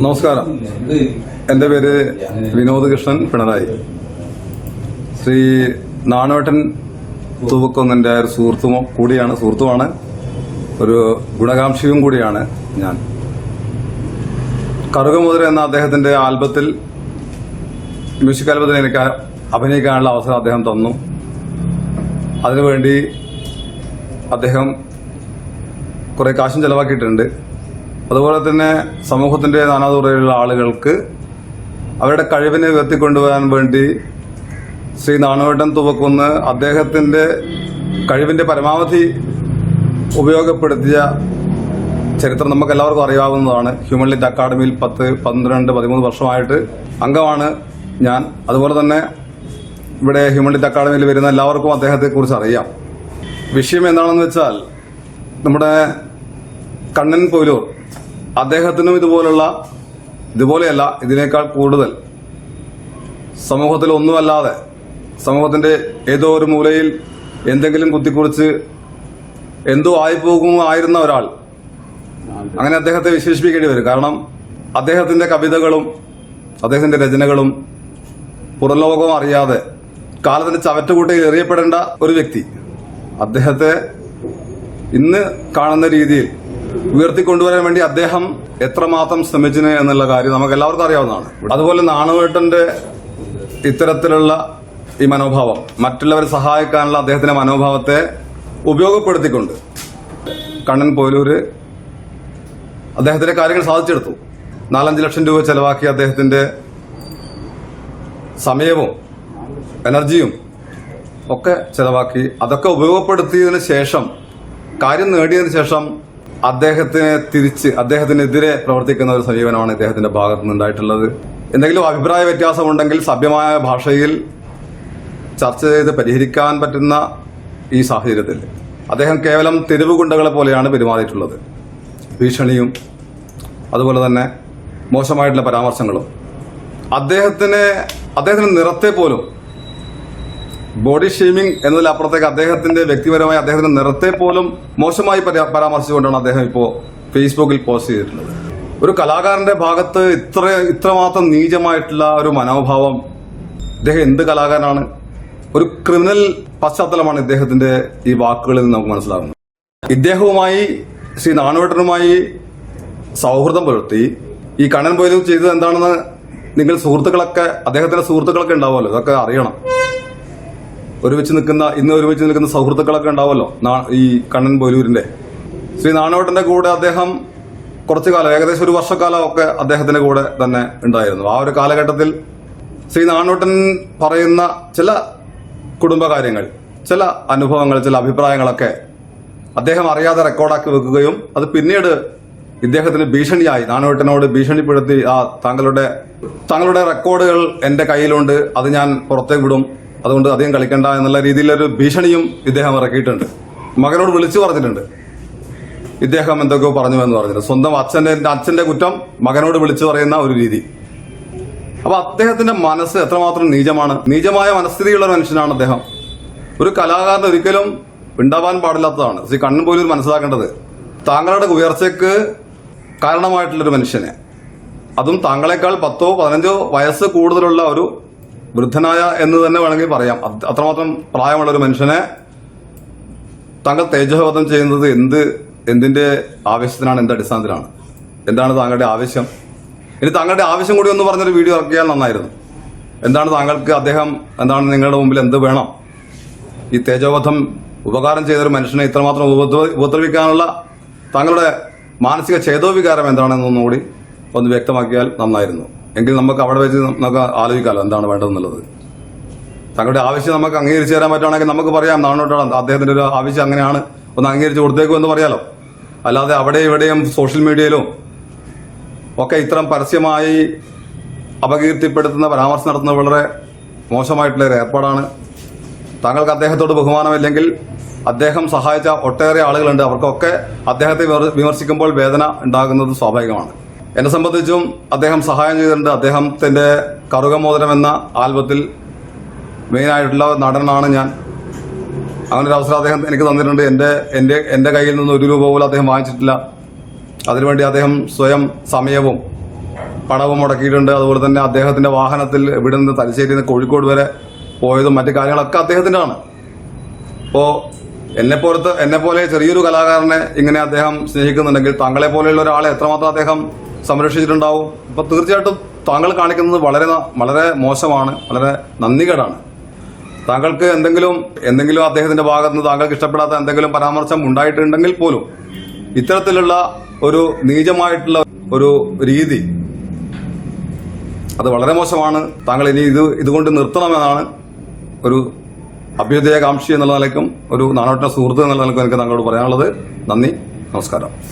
നമസ്കാരം. എന്റെ പേര് വിനോദ് കൃഷ്ണൻ പിണറായി. ശ്രീ നാണോട്ടൻ തൂവക്കൊന്നിന്റെ ഒരു സുഹൃത്തും കൂടിയാണ് സുഹൃത്തുമാണ്. ഒരു ഗുണകാംക്ഷിയും കൂടിയാണ് ഞാൻ. കറുകമുതിര എന്ന അദ്ദേഹത്തിന്റെ ആൽബത്തിൽ മ്യൂസിക് ആൽബത്തിൽ എനിക്ക് അഭിനയിക്കാനുള്ള അവസരം അദ്ദേഹം തന്നു. അതിനുവേണ്ടി അദ്ദേഹം കുറേ കാശും ചെലവാക്കിയിട്ടുണ്ട്. അതുപോലെ തന്നെ സമൂഹത്തിന്റെ നാനാതുറയിലുള്ള ആളുകൾക്ക് അവരുടെ കഴിവിനെ ഉയർത്തിക്കൊണ്ടുവരാൻ വേണ്ടി ശ്രീ നാണുവേട്ടൻ തുവക്കുന്ന് അദ്ദേഹത്തിന്റെ കഴിവിന്റെ പരമാവധി ഉപയോഗപ്പെടുത്തിയ ചരിത്രം നമുക്ക് എല്ലാവർക്കും അറിയാവുന്നതാണ് ഹ്യൂമൻ ലിറ്റ് അക്കാഡമിയിൽ പത്ത് പന്ത്രണ്ട് പതിമൂന്ന് വർഷമായിട്ട് അംഗമാണ് ഞാൻ. അതുപോലെ തന്നെ ഇവിടെ ഹ്യൂമൻ ലിറ്റ് അക്കാഡമിയിൽ വരുന്ന എല്ലാവർക്കും അദ്ദേഹത്തെ കുറിച്ച് അറിയാം. വിഷയം എന്താണെന്ന് വെച്ചാൽ നമ്മുടെ കണ്ണൻ പോലൂർ അദ്ദേഹത്തിനും ഇതുപോലുള്ള ഇതുപോലെയല്ല ഇതിനേക്കാൾ കൂടുതൽ. സമൂഹത്തിൽ ഒന്നുമല്ലാതെ സമൂഹത്തിന്റെ ഏതോ ഒരു മൂലയിൽ എന്തെങ്കിലും കുത്തിക്കുറിച്ച് എന്തോ ആയിപ്പോകുമോ ആയിരുന്ന ഒരാൾ അങ്ങനെ അദ്ദേഹത്തെ വിശേഷിപ്പിക്കേണ്ടി വരും. കാരണം അദ്ദേഹത്തിന്റെ കവിതകളും അദ്ദേഹത്തിന്റെ രചനകളും പുറംലോകം അറിയാതെ കാലത്തിന്റെ ചവറ്റുകൂട്ടയിൽ എറിയപ്പെടേണ്ട ഒരു വ്യക്തി. അദ്ദേഹത്തെ ഇന്ന് കാണുന്ന രീതിയിൽ ഉയർത്തിക്കൊണ്ടുവരാൻ വേണ്ടി അദ്ദേഹം എത്രമാത്രം ശ്രമിച്ചിന് എന്നുള്ള കാര്യം നമുക്ക് എല്ലാവർക്കും അറിയാവുന്നതാണ്. അതുപോലെ നാണുവേട്ടന്റെ ഇത്തരത്തിലുള്ള ഈ മനോഭാവം മറ്റുള്ളവരെ സഹായിക്കാനുള്ള അദ്ദേഹത്തിന്റെ മനോഭാവത്തെ ഉപയോഗപ്പെടുത്തിക്കൊണ്ട് കണ്ണൻ പോലൂര് അദ്ദേഹത്തിന്റെ കാര്യങ്ങൾ സാധിച്ചെടുത്തു. നാലഞ്ച് ലക്ഷം രൂപ ചെലവാക്കി അദ്ദേഹത്തിന്റെ സമയവും എനർജിയും ഒക്കെ ചെലവാക്കി അതൊക്കെ ഉപയോഗപ്പെടുത്തിയതിനു ശേഷം കാര്യം നേടിയതിനു ശേഷം അദ്ദേഹത്തിനെ തിരിച്ച് അദ്ദേഹത്തിനെതിരെ പ്രവർത്തിക്കുന്ന ഒരു സമീപനമാണ് ഇദ്ദേഹത്തിന്റെ ഭാഗത്തു നിന്നുണ്ടായിട്ടുള്ളത്. എന്തെങ്കിലും അഭിപ്രായ വ്യത്യാസമുണ്ടെങ്കിൽ സഭ്യമായ ഭാഷയിൽ ചർച്ച ചെയ്ത് പരിഹരിക്കാൻ പറ്റുന്ന ഈ സാഹചര്യത്തിൽ അദ്ദേഹം കേവലം തെരുവ് ഗുണ്ടകളെ പോലെയാണ് പെരുമാറിയിട്ടുള്ളത്. ഭീഷണിയും അതുപോലെ തന്നെ മോശമായിട്ടുള്ള പരാമർശങ്ങളും. അദ്ദേഹത്തിന് അദ്ദേഹത്തിന്റെ നിറത്തെ പോലും ബോഡി ഷെയ്മിംഗ് എന്നതിലപ്പുറത്തേക്ക് അദ്ദേഹത്തിന്റെ വ്യക്തിപരമായ അദ്ദേഹത്തിന്റെ നിറത്തെ പോലും മോശമായി പരാ- പരാമർശിച്ചുകൊണ്ടാണ് അദ്ദേഹം ഇപ്പോൾ ഫേസ്ബുക്കിൽ പോസ്റ്റ് ചെയ്തിട്ടുള്ളത്. ഒരു കലാകാരന്റെ ഭാഗത്ത് ഇത്ര ഇത്രമാത്രം നീചമായിട്ടുള്ള ഒരു മനോഭാവം ഇദ്ദേഹം എന്ത് കലാകാരനാണ്? ഒരു ക്രിമിനൽ പശ്ചാത്തലമാണ് ഇദ്ദേഹത്തിന്റെ ഈ വാക്കുകളിൽ നമുക്ക് മനസ്സിലാകുന്നത്. ഇദ്ദേഹവുമായി ശ്രീ നാണുവേട്ടനുമായി സൗഹൃദം പുലർത്തി. ഈ കണ്ണൻ പോയതും ചെയ്തത് എന്താണെന്ന് നിങ്ങൾ സുഹൃത്തുക്കളൊക്കെ അദ്ദേഹത്തിന്റെ സുഹൃത്തുക്കളൊക്കെ ഉണ്ടാവുമല്ലോ ഇതൊക്കെ അറിയണം. ഒരുമിച്ച് നിൽക്കുന്ന ഇന്ന് ഒരുമിച്ച് നിൽക്കുന്ന സുഹൃത്തുക്കളൊക്കെ ഉണ്ടാവുമല്ലോ. ഈ കണ്ണൻ പോലൂരിന്റെ ശ്രീ നാണോട്ടന്റെ കൂടെ അദ്ദേഹം കുറച്ചു കാലം ഏകദേശം ഒരു വർഷക്കാലം ഒക്കെ അദ്ദേഹത്തിന്റെ കൂടെ തന്നെ ഉണ്ടായിരുന്നു. ആ ഒരു കാലഘട്ടത്തിൽ ശ്രീ നാണോട്ടൻ പറയുന്ന ചില കുടുംബകാര്യങ്ങൾ ചില അനുഭവങ്ങൾ ചില അഭിപ്രായങ്ങളൊക്കെ അദ്ദേഹം അറിയാതെ റെക്കോർഡാക്കി വെക്കുകയും അത് പിന്നീട് ഇദ്ദേഹത്തിന് ഭീഷണിയായി. നാണുവേട്ടനോട് ഭീഷണിപ്പെടുത്തി ആ താങ്കളുടെ താങ്കളുടെ റെക്കോർഡുകൾ എന്റെ കയ്യിലുണ്ട് അത് ഞാൻ പുറത്തേക്ക് വിടും. അതുകൊണ്ട് അധികം കളിക്കണ്ട എന്നുള്ള രീതിയിലൊരു ഭീഷണിയും ഇദ്ദേഹം ഇറക്കിയിട്ടുണ്ട്. മകനോട് വിളിച്ചു പറഞ്ഞിട്ടുണ്ട്. ഇദ്ദേഹം എന്തൊക്കെയോ പറഞ്ഞു എന്ന് പറഞ്ഞിട്ടുണ്ട്. സ്വന്തം അച്ഛന്റെ അച്ഛന്റെ കുറ്റം മകനോട് വിളിച്ചു പറയുന്ന ഒരു രീതി. അപ്പൊ അദ്ദേഹത്തിന്റെ മനസ്സ് എത്രമാത്രം നീചമാണ്? നീചമായ മനസ്ഥിതിയുള്ള ഒരു മനുഷ്യനാണ് അദ്ദേഹം. ഒരു കലാകാരൻ ഒരിക്കലും ഉണ്ടാവാൻ പാടില്ലാത്തതാണ്. ശ്രീ കണ്ണൻ പോലും മനസ്സിലാക്കേണ്ടത്. താങ്കളുടെ ഉയർച്ചയ്ക്ക് കാരണമായിട്ടുള്ളൊരു മനുഷ്യനെ. അതും താങ്കളെക്കാൾ പത്തോ പതിനഞ്ചോ വയസ്സ് കൂടുതലുള്ള ഒരു വൃദ്ധനായ എന്ന് തന്നെ വേണമെങ്കിൽ പറയാം. അത്രമാത്രം പ്രായമുള്ള ഒരു മനുഷ്യനെ താങ്കൾ തേജോവധം ചെയ്യുന്നത് എന്ത് എന്തിന്റെ ആവശ്യത്തിനാണ് എന്ത് അടിസ്ഥാനത്തിലാണ്? എന്താണ് താങ്കളുടെ ആവശ്യം ഇനി താങ്കളുടെ ആവശ്യം കൂടി ഒന്ന് പറഞ്ഞൊരു വീഡിയോ ഇറക്കിയാൽ നന്നായിരുന്നു. എന്താണ് താങ്കൾക്ക് അദ്ദേഹം എന്താണ് നിങ്ങളുടെ മുമ്പിൽ എന്ത് വേണം? ഈ തേജോവധം ഉപകാരം ചെയ്തൊരു മനുഷ്യനെ ഇത്രമാത്രം ഉപദ്ര- ഉപദ്രവിക്കാനുള്ള താങ്കളുടെ മാനസിക ചേതോവികാരം എന്താണെന്നൊന്നുകൂടി ഒന്ന് വ്യക്തമാക്കിയാൽ നന്നായിരുന്നു. എങ്കിൽ നമുക്ക് അവിടെ വെച്ച് നമുക്ക് ആലോചിക്കാമല്ലോ എന്താണ് വേണ്ടതെന്നുള്ളത്. താങ്കളുടെ ആവശ്യം നമുക്ക് അംഗീകരിച്ചു തരാൻ പറ്റുകയാണെങ്കിൽ നമുക്ക് പറയാം നാണോട്ടാണ്. അദ്ദേഹത്തിന്റെ ഒരു ആവശ്യം അങ്ങനെയാണ്. ഒന്ന് അംഗീകരിച്ച് കൊടുത്തേക്കും എന്ന് പറയാലോ. അല്ലാതെ അവിടെ ഇവിടെയും സോഷ്യൽ മീഡിയയിലും ഒക്കെ ഇത്തരം പരസ്യമായി അപകീർത്തിപ്പെടുത്തുന്ന പരാമർശം നടത്തുന്നത് വളരെ മോശമായിട്ടുള്ള ഒരു ഏർപ്പാടാണ്. താങ്കൾക്ക് അദ്ദേഹത്തോട് ബഹുമാനമില്ലെങ്കിൽ അദ്ദേഹം സഹായിച്ച ഒട്ടേറെ ആളുകളുണ്ട്. അവർക്കൊക്കെ അദ്ദേഹത്തെ വിമർശിക്കുമ്പോൾ വേദന ഉണ്ടാകുന്നത് സ്വാഭാവികമാണ്. എന്നെ സംബന്ധിച്ചും അദ്ദേഹം സഹായം ചെയ്തിട്ടുണ്ട്. അദ്ദേഹത്തിന്റെ കറുകമോദനം എന്ന ആൽബത്തിൽ മെയിനായിട്ടുള്ള നടനാണ് ഞാൻ. അങ്ങനെ ഒരു അവസരം അദ്ദേഹം എനിക്ക് തന്നിട്ടുണ്ട്. എന്റെ എന്റെ എന്റെ കയ്യിൽ നിന്ന് ഒരു രൂപ പോലും അദ്ദേഹം വാങ്ങിച്ചിട്ടില്ല. അതിനുവേണ്ടി അദ്ദേഹം സ്വയം സമയവും പണവും മുടക്കിയിട്ടുണ്ട്. അതുപോലെ തന്നെ അദ്ദേഹത്തിന്റെ വാഹനത്തിൽ ഇവിടെ നിന്ന് തലശ്ശേരിയിൽ നിന്ന് കോഴിക്കോട് വരെ പോയതും മറ്റു കാര്യങ്ങളൊക്കെ അദ്ദേഹത്തിന്റെ ആണ് അപ്പോൾ എന്നെപ്പോലത്തെ എന്നെപ്പോലെ എന്നെ പോലെ ചെറിയൊരു കലാകാരനെ ഇങ്ങനെ അദ്ദേഹം സ്നേഹിക്കുന്നുണ്ടെങ്കിൽ തങ്ങളെ പോലെയുള്ള ഒരാളെ എത്രമാത്രം അദ്ദേഹം സംരക്ഷിച്ചിട്ടുണ്ടാവും. അപ്പൊ തീർച്ചയായിട്ടും താങ്കൾ കാണിക്കുന്നത് വളരെ വളരെ മോശമാണ് വളരെ നന്ദികേടാണ്. താങ്കൾക്ക് എന്തെങ്കിലും എന്തെങ്കിലും അദ്ദേഹത്തിന്റെ ഭാഗത്ത് നിന്ന് താങ്കൾക്ക് ഇഷ്ടപ്പെടാത്ത എന്തെങ്കിലും പരാമർശം ഉണ്ടായിട്ടുണ്ടെങ്കിൽ പോലും ഇത്തരത്തിലുള്ള ഒരു നീചമായിട്ടുള്ള ഒരു രീതി അത് വളരെ മോശമാണ്. താങ്കൾ ഇനി ഇത് ഇതുകൊണ്ട് നിർത്തണമെന്നാണ് ഒരു അഭ്യുദയകാംക്ഷി എന്നുള്ള നിലയ്ക്കും ഒരു നാണോട്ട സുഹൃത്ത് എന്നുള്ള നിലയ്ക്കും എനിക്ക് താങ്കളോട് പറയാനുള്ളത്. നന്ദി നമസ്കാരം.